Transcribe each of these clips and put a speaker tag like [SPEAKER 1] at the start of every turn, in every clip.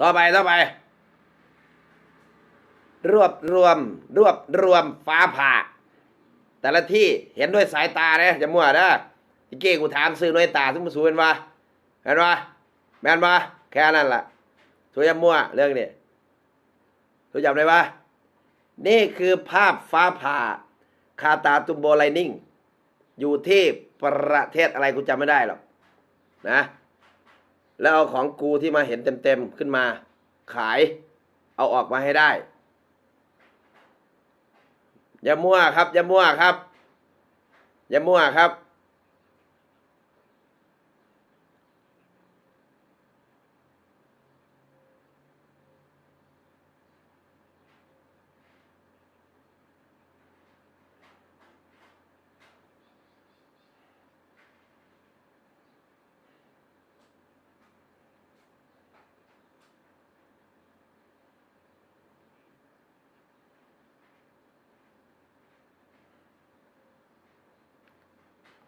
[SPEAKER 1] ต่อไปต่อไป รวบรวม รวบรวมฟ้าผ่า แต่ละที่เห็นด้วยสายตาเนี่ยจะมั่วนะที่เก้กูถามซื้อหน่วยตาซึ่งมันสูเป็นวะเห็นวะแม่นวะแค่นั้นล่ะสวยจะมั่วเรื่องนี้รู้จำได้ปะนี่คือภาพฟ้าผ่า คาตาตุมโบไลนิ่ง อยู่ที่ประเทศอะไรกูจำไม่ได้หรอกนะ แล้วเอาของกูที่มาเห็นเต็มๆขึ้นมา ขาย เอาออกมาให้ได้ อย่ามั่วครับ อย่ามั่วครับ อย่ามั่วครับ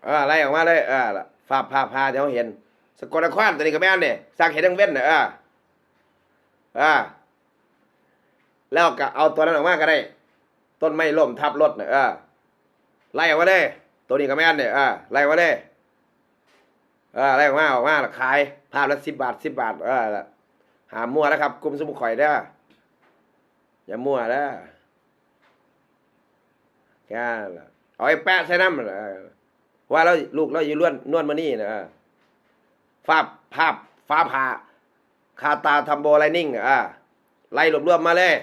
[SPEAKER 1] เออไล่ออกมาเลยเออล่ะฝาพาพาที่เขาเห็น สกลนครตัวนี้ก็แม่นเนี่ยสร้างเห็นทั้งเว้นเนี่ยเออเออแล้วก็เอาตัวนั้นออกมาก็ได้ ต้นไม้ล่มทับรถเนี่ยเออไล่ออกมาเลยตัวนี้ก็แม่นเนี่ยเออไล่ออกมาเลยเออไล่ออกมาออกมาล้วขายภาพละสิบบาทสิบบาทเออล่ะหามั่วแล้วครับกลุ่มสมุขข่อยเด้ออย่ามั่วเด้อแค่นั้นล่ะเอาไอ้แปะใส่น้ำเออ ว่าเราลูกเราอยู่ล้วนนวลมานี่นะฟ้าภาพฟ้าผ่าคาตาทำโบไลนิ่งอะไล่รวบรวมมาเลย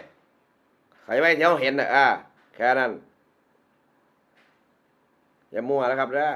[SPEAKER 1] ใครไว้ที่ยวเห็นอะแค่นั้นอย่ามัวแล้วครับนะ